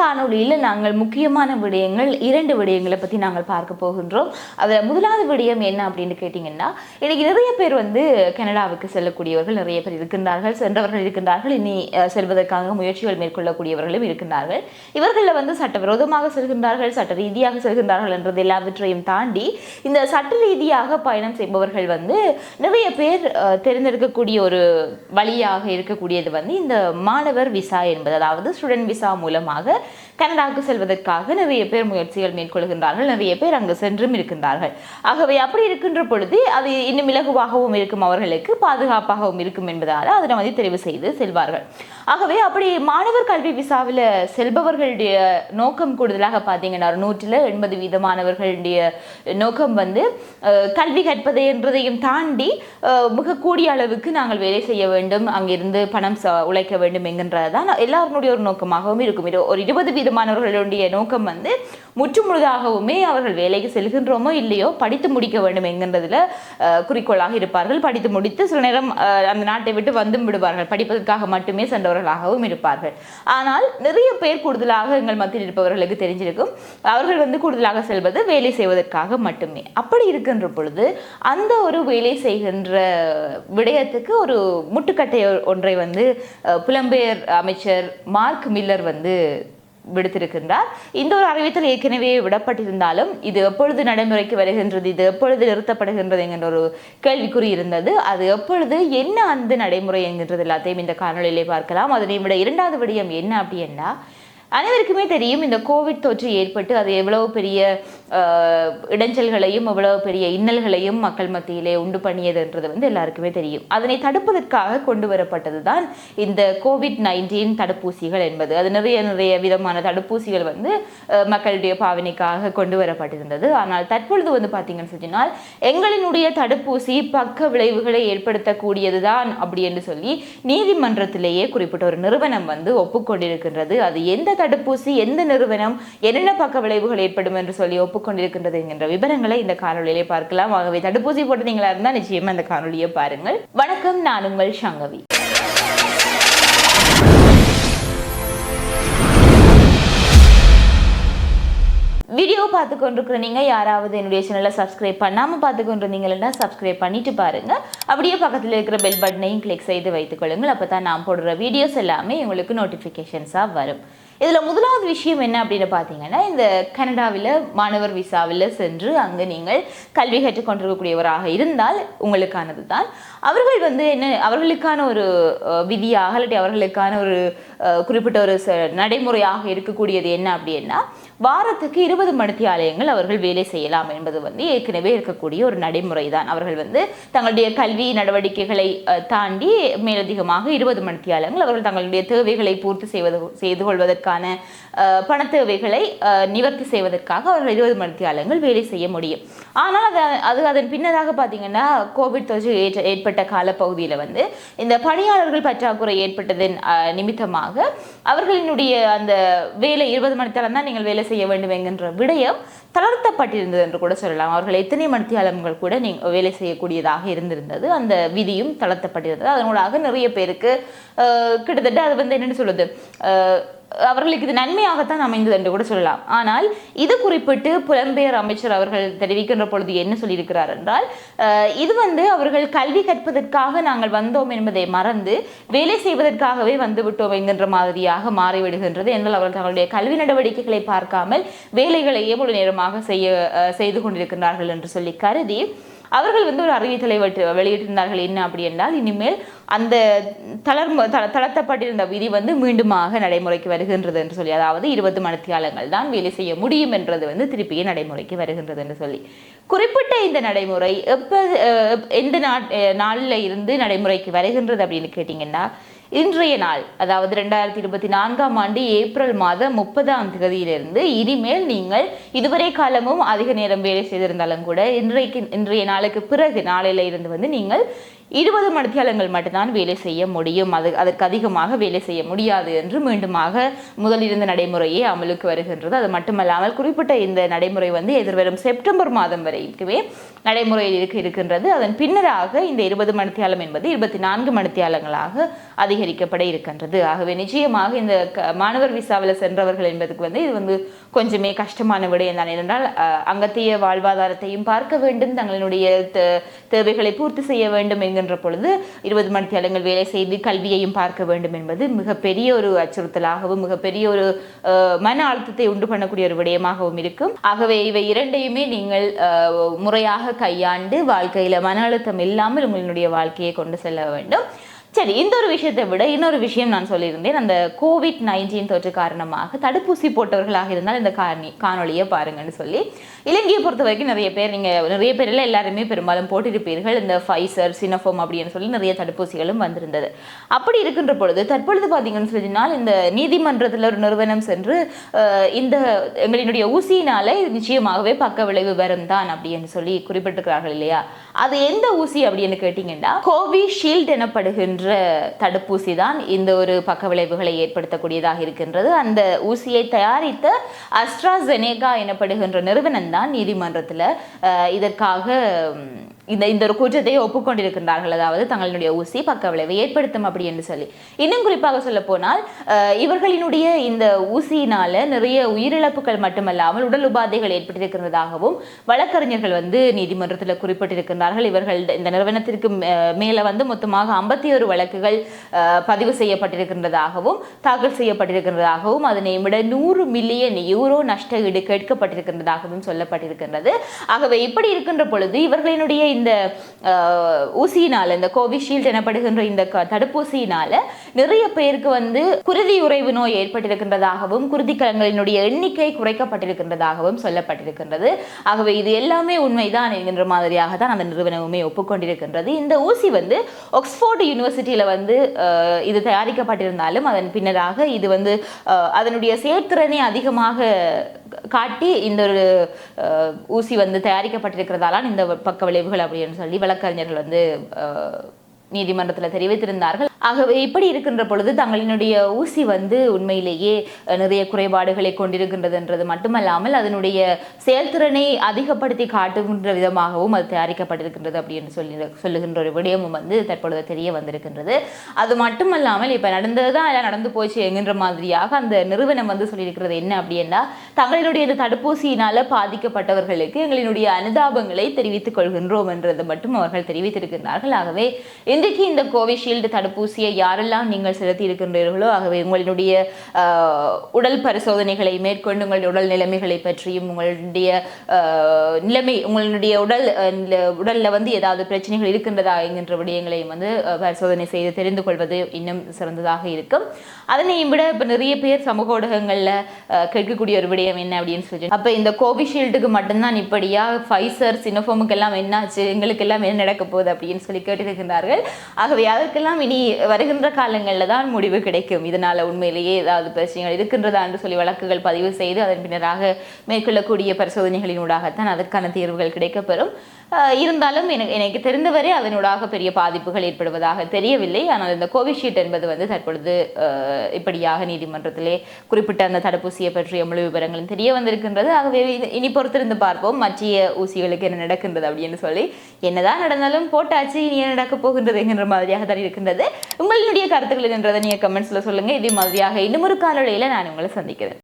காணொளியில் நாங்கள் முக்கியமான விடயங்கள் இரண்டு விடயங்களை பற்றி நாங்கள் பார்க்க போகின்றோம். அதில் முதலாவது விடயம் என்ன அப்படின்னு கேட்டிங்கன்னா இன்றைக்கி நிறைய பேர் வந்து கனடாவுக்கு செல்லக்கூடியவர்கள் நிறைய பேர் இருக்கின்றார்கள் சென்றவர்கள் இருக்கின்றார்கள் இனி செல்வதற்காக முயற்சிகள் மேற்கொள்ளக்கூடியவர்களும் இருக்கின்றார்கள். இவர்களில் வந்து சட்டவிரோதமாக செல்கின்றார்கள் சட்ட ரீதியாக செல்கின்றார்கள் என்றது எல்லாவற்றையும் தாண்டி இந்த சட்ட ரீதியாக பயணம் செய்பவர்கள் வந்து நிறைய பேர் தேர்ந்தெடுக்கக்கூடிய ஒரு வழியாக இருக்கக்கூடியது வந்து இந்த மாணவர் விசா என்பது. அதாவது ஸ்டூடெண்ட் விசா மூலமாக கனடாவுக்கு செல்வதற்காக நிறைய பேர் முயற்சிகள் மேற்கொள்கின்றார்கள் நிறைய பேர் அங்கு சென்றும் இருக்கின்றார்கள். ஆகவே அப்படி இருக்கின்ற பொழுது அது இன்னும் இலகுவாகவும் இருக்கும் அவர்களுக்கு பாதுகாப்பாகவும் இருக்கும் என்பதால் அதனை வந்து தெரிவு செய்து செல்வார்கள். ஆகவே அப்படி மாணவர் கல்வி விசாவில் செல்பவர்களுடைய நோக்கம் கூடுதலாக பார்த்தீங்கன்னா நூற்றில் எண்பது வீத மாணவர்களுடைய நோக்கம் வந்து கல்வி கற்பது என்றதையும் தாண்டி மிக கூடிய அளவுக்கு நாங்கள் வேலை செய்ய வேண்டும் அங்கிருந்து பணம் உழைக்க வேண்டும் என்கின்றது தான் எல்லாருடைய ஒரு நோக்கமாகவும் இருக்கும். இது ஒரு இருபது வீதமானவர்களுடைய நோக்கம் வந்து முற்று முழுதாகவுமே அவர்கள் வேலைக்கு செல்கின்றோமோ இல்லையோ படித்து முடிக்க வேண்டும் என்கின்றதுல குறிக்கோளாக இருப்பார்கள். படித்து முடித்து சில நேரம் அந்த நாட்டை விட்டு வந்தும் விடுவார்கள். படிப்பதற்காக மட்டுமே சென்றவர்களாகவும் இருப்பார்கள். ஆனால் நிறைய பேர் கூடுதலாக எங்கள் மத்தியில் இருப்பவர்களுக்கு தெரிஞ்சிருக்கும். அவர்கள் வந்து கூடுதலாக செல்வது வேலை செய்வதற்காக மட்டுமே. அப்படி இருக்கின்ற பொழுது அந்த ஒரு வேலை செய்கின்ற விடயத்துக்கு ஒரு முட்டுக்கட்டை ஒன்றை வந்து புலம்பெயர் அமைச்சர் மார்க் மில்லர் வந்து விடுத்திருக்கின்றார். இந்த ஒரு அறிவித்தல் ஏற்கனவே விடப்பட்டிருந்தாலும் இது எப்பொழுது நடைமுறைக்கு வருகின்றது இது எப்பொழுது நிறுத்தப்படுகின்றது என்கின்ற ஒரு கேள்விக்குறி இருந்தது. அது எப்பொழுது என்ன அந்த நடைமுறை என்கின்றது எல்லாத்தையும் இந்த காணொலியிலே பார்க்கலாம். அதனை விட இரண்டாவது விடயம் என்ன அப்படின்னா அனைவருக்குமே தெரியும் இந்த கோவிட் தொற்று ஏற்பட்டு அது எவ்வளவு பெரிய இடைஞ்சல்களையும் எவ்வளவு பெரிய இன்னல்களையும் மக்கள் மத்தியிலே உண்டு பண்ணியதுன்றது வந்து எல்லாருக்குமே தெரியும். அதனை தடுப்பதற்காக கொண்டு வரப்பட்டது தான் இந்த கோவிட் நைன்டீன் தடுப்பூசிகள் என்பது. அது நிறைய நிறைய விதமான தடுப்பூசிகள் வந்து மக்களுடைய பாவனைக்காக கொண்டு வரப்பட்டிருந்தது. ஆனால் தற்பொழுது வந்து பார்த்தீங்கன்னு சொன்னால் எங்களினுடைய தடுப்பூசி பக்க விளைவுகளை ஏற்படுத்தக்கூடியது தான் அப்படி என்று சொல்லி நீதிமன்றத்திலேயே குறிப்பிட்ட ஒரு நிறுவனம் வந்து ஒப்புக்கொண்டிருக்கின்றது. அது எந்த தடுப்பூசி எந்த நிறுவனம் என்னென்ன பக்க விளைவுகள் ஏற்படும் என்று சொல்லி ஒப்புக்கொண்டிருக்கின்றது என்கின்ற விவரங்களை இந்த காணொலியிலே பார்க்கலாம். ஆகவே தடுப்பூசி போட்டதீங்களா இருந்தால் நிச்சயமா இந்த காணொலியை பாருங்கள். வணக்கம் நான் உங்கள் சங்கவி. வீடியோ பார்த்து கொண்டிருக்கிற நீங்கள் யாராவது என்னுடைய சேனலை சப்ஸ்கிரைப் பண்ணாமல் பார்த்து கொண்டிருந்தீங்கன்னா சப்ஸ்கிரைப் பண்ணிட்டு பாருங்க. அப்படியே பக்கத்தில் இருக்கிற பெல் பட்டனையும் கிளிக் செய்து வைத்துக் கொள்ளுங்கள். அப்போ தான் நான் போடுற வீடியோஸ் எல்லாமே உங்களுக்கு நோட்டிஃபிகேஷன்ஸாக வரும். இதில் முதலாவது விஷயம் என்ன அப்படின்னு பார்த்தீங்கன்னா இந்த கனடாவில் மாணவர் விசாவில் சென்று அங்கே நீங்கள் கல்வி கற்றுக்கொண்டிருக்கக்கூடியவராக இருந்தால் உங்களுக்கானது தான். அவர்கள் வந்து என்ன அவர்களுக்கான ஒரு விதியாக இல்லாட்டி அவர்களுக்கான ஒரு குறிப்பிட்ட ஒரு ச- நடைமுறையாக இருக்கக்கூடியது என்ன அப்படின்னா வாரத்துக்கு இருபது மணித்தியாலயங்கள் அவர்கள் வேலை செய்யலாம் என்பது வந்து ஏற்கனவே இருக்கக்கூடிய ஒரு நடைமுறை தான் அவர்கள் வந்து தங்களுடைய கல்வி நடவடிக்கைகளை தாண்டி மேலதிகமாக இருபது மணித்தியாலயங்கள் அவர்கள் தங்களுடைய தேவைகளை பூர்த்தி செய்வது செய்து கொள்வதற்கான பண தேவைகளை நிவர்த்தி செய்வதற்காக அவர்கள் இருபது மணித்தியாலயங்கள் வேலை செய்ய முடியும். ஆனால் அது அது அதன் பின்னதாக பார்த்தீங்கன்னா கோவிட் தொற்று ஏற்ற ஏற்பட்ட காலப்பகுதியில் வந்து இந்த பணியாளர்கள் பற்றாக்குறை ஏற்பட்டதன் நிமித்தமாக அவர்களினுடைய அந்த வேலை இருபது மணித்தாலம் தான் நீங்கள் வேலை செய்ய வேண்டும் என்கின்ற விடயம் தளர்த்தப்பட்டிருந்தது என்று கூட சொல்லலாம். அவர்கள் எத்தனை மணித்தியாலங்கள் கூட நீங்கள் வேலை செய்யக்கூடியதாக இருந்திருந்தது. அந்த விதியும் தளர்த்தப்பட்டிருந்தது. அதனூடாக நிறைய பேருக்கு கிட்டத்தட்ட அது வந்து என்னென்னு சொல்லுது அஹ், அவர்களுக்கு இது நன்மையாகத்தான் அமைந்தது என்று கூட சொல்லலாம். ஆனால் இது குறிப்பிட்டு புலம்பெயர் அமைச்சர் அவர்கள் தெரிவிக்கின்ற பொழுது என்ன சொல்லியிருக்கிறார் என்றால் இது வந்து அவர்கள் கல்வி கற்பதற்காக நாங்கள் வந்தோம் என்பதை மறந்து வேலை செய்வதற்காகவே வந்து விட்டோம் என்கின்ற மாதிரியாக மாறிவிடுகின்றது என்றால் அவர்கள் தங்களுடைய கல்வி நடவடிக்கைகளை பார்க்காமல் வேலைகளையே முழு நேரமாக செய்ய செய்து கொண்டிருக்கின்றார்கள் என்று சொல்லி கருதி அவர்கள் வந்து ஒரு அறிவித்தலை வெளியிட்டிருந்தார்கள். என்ன அப்படி என்றால் இனிமேல் அந்த தளர் தளர்த்தப்பட்டிருந்த விதி வந்து மீண்டுமாக நடைமுறைக்கு வருகின்றது என்று சொல்லி அதாவது இருபது மணித்தியாலங்கள் தான் வேலை செய்ய முடியும் என்றது வந்து திருப்பியே நடைமுறைக்கு வருகின்றது என்று சொல்லி. குறிப்பிட்ட இந்த நடைமுறை எப்போ எந்த நாட் நாளில் இருந்து நடைமுறைக்கு வருகின்றது அப்படின்னு கேட்டிங்கன்னா இன்றைய நாள் அதாவது ரெண்டாயிரத்தி இருபத்தி நான்காம் ஆண்டு ஏப்ரல் மாதம் முப்பதாம் தேதியிலிருந்து இனிமேல் நீங்கள் இதுவரை காலமும் அதிக நேரம் வேலை செய்திருந்தாலும் கூட இன்றைக்கு இன்றைய நாளுக்கு பிறகு நாளையில இருந்து வந்து நீங்கள் இருபது மணித்தியாலங்கள் மட்டும்தான் வேலை செய்ய முடியும். அது அதற்கு அதிகமாக வேலை செய்ய முடியாது என்று மீண்டுமாக முதலிருந்த நடைமுறையே அமலுக்கு வருகின்றது. அது மட்டுமல்லாமல் குறிப்பிட்ட இந்த நடைமுறை வந்து எதிர்வரும் செப்டம்பர் மாதம் வரைக்குமே நடைமுறையில் இருக்க இருக்கின்றது. அதன் பின்னராக இந்த இருபது மணித்தியாலம் என்பது இருபத்தி நான்கு மணித்தியாலங்களாக அதிகரிக்கப்பட இருக்கின்றது. ஆகவே நிச்சயமாக இந்த மாணவர் விசாவில் சென்றவர்கள் என்பதுக்கு வந்து இது வந்து கொஞ்சமே கஷ்டமான விடயம் தான். ஏனென்றால் அங்கத்திய வாழ்வாதாரத்தையும் பார்க்க வேண்டும் தங்களுடைய தேவைகளை பூர்த்தி செய்ய வேண்டும் என்கின்ற பொழுது இருபது மணி தேலங்கள் வேலை செய்து கல்வியையும் பார்க்க வேண்டும் என்பது மிகப்பெரிய ஒரு அச்சுறுத்தலாகவும் மிகப்பெரிய ஒரு மன அழுத்தத்தை உண்டு பண்ணக்கூடிய ஒரு விடயமாகவும் இருக்கும். ஆகவே இவை இரண்டையுமே நீங்கள் முறையாக கையாண்டு வாழ்க்கையில் மன அழுத்தம் இல்லாமல் உங்களுடைய வாழ்க்கையை கொண்டு செல்ல வேண்டும். சரி இந்த ஒரு விஷயத்தை விட இன்னொரு விஷயம் நான் சொல்லியிருந்தேன். அந்த கோவிட் நைன்டீன் தொற்று காரணமாக தடுப்பூசி போட்டவர்களாக இருந்தால் இந்த காணி காணொலியை பாருங்கன்னு சொல்லி. இலங்கையை பொறுத்த வரைக்கும் நிறைய பேர் நீங்கள் நிறைய பேர் இல்லை எல்லாருமே பெரும்பாலும் போட்டிருப்பீர்கள். இந்த ஃபைசர் சினஃபோம் அப்படின்னு சொல்லி நிறைய தடுப்பூசிகளும் வந்திருந்தது. அப்படி இருக்கின்ற பொழுது தற்பொழுது பார்த்தீங்கன்னு சொல்லினால் இந்த நீதிமன்றத்தில் ஒரு நிறுவனம் சென்று இந்த எங்களினுடைய ஊசியினால நிச்சயமாகவே பக்க விளைவு வரும் தான் அப்படின்னு சொல்லி குறிப்பிட்டிருக்கிறார்கள் இல்லையா? அது எந்த ஊசி அப்படின்னு கேட்டிங்கன்னா கோவிஷீல்டு எனப்படுகின்ற என்ற தடுப்பூசி தான் இந்த ஒரு பக்க விளைவுகளை ஏற்படுத்தக்கூடியதாக இருக்கின்றது. அந்த ஊசியை தயாரித்த அஸ்ட்ராசெனேகா எனப்படுகின்ற நிறுவனம் தான் நீதிமன்றத்தில் இதற்காக இந்த இந்த ஒரு குற்றத்தை ஒப்புக்கொண்டிருக்கின்றார்கள். அதாவது தங்களுடைய ஊசி பக்க விளைவை ஏற்படுத்தும் அப்படி என்று சொல்லி. இன்னும் குறிப்பாக சொல்ல போனால் இவர்களினுடைய இந்த ஊசியினால நிறைய உயிரிழப்புகள் மட்டுமல்லாமல் உடல் உபாதைகள் ஏற்பட்டிருக்கிறதாகவும் வழக்கறிஞர்கள் வந்து நீதிமன்றத்தில் குறிப்பிட்டிருக்கின்றார்கள். இவர்கள் இந்த நிறுவனத்திற்கு மேலே வந்து மொத்தமாக ஐம்பத்தி ஒரு வழக்குகள் பதிவு செய்யப்பட்டிருக்கின்றதாகவும் தாக்கல் செய்யப்பட்டிருக்கின்றதாகவும் அதனை விட நூறு மில்லியன் யூரோ நஷ்ட ஈடு கேட்கப்பட்டிருக்கின்றதாகவும் சொல்லப்பட்டிருக்கின்றது. ஆகவே இப்படி இருக்கின்ற பொழுது இவர்களினுடைய இந்த ஊசியினால் இந்த கோவிஷீல்டு எனப்படுகின்ற இந்த தடுப்பூசியினால் நிறைய பேருக்கு வந்து குருதி உறைவு நோய் ஏற்பட்டிருக்கின்றதாகவும் குருதிக்கலங்களினுடைய எண்ணிக்கை குறைக்கப்பட்டிருக்கின்றதாகவும் சொல்லப்பட்டிருக்கின்றது. ஆகவே இது எல்லாமே உண்மைதான் என்கின்ற மாதிரியாக தான் அந்த நிறுவனமுமே ஒப்புக்கொண்டிருக்கின்றது. இந்த ஊசி வந்து ஆக்ஸ்போர்டு யூனிவர்சிட்டியில் வந்து இது தயாரிக்கப்பட்டிருந்தாலும் அதன் பின்னராக இது வந்து அதனுடைய செயற்திறனை அதிகமாக காட்டி இந்த ஒரு ஊசி வந்து தயாரிக்கப்பட்டிருக்கிறதாலான் இந்த பக்க விளைவுகள் அப்படின்னு சொல்லி வழக்கறிஞர்கள் வந்து நீதிமன்றத்தில் தெரிவித்திருந்தார்கள். ஆகவே இப்படி இருக்கின்ற பொழுது தங்களினுடைய ஊசி வந்து உண்மையிலேயே நிறைய குறைபாடுகளை கொண்டிருக்கின்றதுன்றது மட்டுமல்லாமல் அதனுடைய செயல்திறனை அதிகப்படுத்தி காட்டுகின்ற விதமாகவும் அது தயாரிக்கப்பட்டிருக்கின்றது அப்படின்னு சொல்லி சொல்லுகின்ற ஒரு விடயமும் வந்து தற்பொழுது தெரிய வந்திருக்கின்றது. அது மட்டுமல்லாமல் இப்போ நடந்ததுதான் எல்லாம் நடந்து போச்சு என்கின்ற மாதிரியாக அந்த நிறுவனம் வந்து சொல்லியிருக்கிறது என்ன அப்படின்னா தங்களினுடைய இந்த தடுப்பூசியினால பாதிக்கப்பட்டவர்களுக்கு எங்களினுடைய அனுதாபங்களை தெரிவித்துக் கொள்கின்றோம் என்றது மட்டும் அவர்கள் தெரிவித்திருக்கின்றார்கள். ஆகவே இன்றைக்கு இந்த கோவிஷீல்டு தடுப்பூசியை யாரெல்லாம் நீங்கள் செலுத்தி இருக்கின்றீர்களோ ஆகவே உங்களுடைய உடல் பரிசோதனைகளை மேற்கொண்டு உங்களுடைய உடல் நிலைமைகளை பற்றியும் உங்களுடைய நிலைமை உங்களுடைய உடல் உடலில் வந்து ஏதாவது பிரச்சனைகள் இருக்கின்றதா என்கின்ற விடயங்களையும் வந்து பரிசோதனை செய்து தெரிந்து கொள்வது இன்னும் சிறந்ததாக இருக்கும். அதனையும் விட இப்போ நிறைய பேர் சமூக ஊடகங்களில் கேட்கக்கூடிய ஒரு விடயம் என்ன அப்படின்னு சொல்லி அப்போ இந்த கோவிஷீல்டுக்கு மட்டும்தான் இப்படியா ஃபைசர் சினோஃபோமுக்கு எல்லாம் என்னாச்சு எங்களுக்கு எல்லாம் என்ன நடக்க போகுது அப்படின்னு சொல்லி கேட்டிருக்கின்றார்கள். ஆகவே அதற்கெல்லாம் இனி வருகின்ற காலங்களில் தான் முடிவு கிடைக்கும். இதனால் உண்மையிலேயே ஏதாவது பிரச்சனைகள் இருக்கின்றதா என்று சொல்லி வழக்குகள் பதிவு செய்து அதன் பின்னராக மேற்கொள்ளக்கூடிய பரிசோதனைகளினூடாகத்தான் அதற்கான தீர்வுகள் கிடைக்கப்பெறும். இருந்தாலும் எனக்கு எனக்கு தெரிந்தவரை அதனூடாக பெரிய பாதிப்புகள் ஏற்படுவதாக தெரியவில்லை. ஆனால் இந்த கோவிஷீல்டு என்பது வந்து தற்பொழுது இப்படியாக நீதிமன்றத்திலே குறிப்பிட்ட அந்த தடுப்பூசியை பற்றிய முழு விவரங்களும் தெரிய வந்திருக்கின்றது. ஆகவே இனி பொறுத்திருந்து பார்ப்போம். மற்றிய ஊசிகளுக்கு என்ன நடக்கின்றது அப்படின்னு சொல்லி. என்னதான் நடந்தாலும் போட்டாச்சு இனி என்ன நடக்க போகின்றது என்கின்ற மாதிரியாக தான் இருக்கின்றது. உங்களுடைய கருத்துக்கள் என்றதை நீங்கள் கமெண்ட்ஸில் சொல்லுங்கள் இதே மாதிரியாக இன்னும் ஒரு காலொலியில் நான் உங்களை சந்திக்கிறேன்.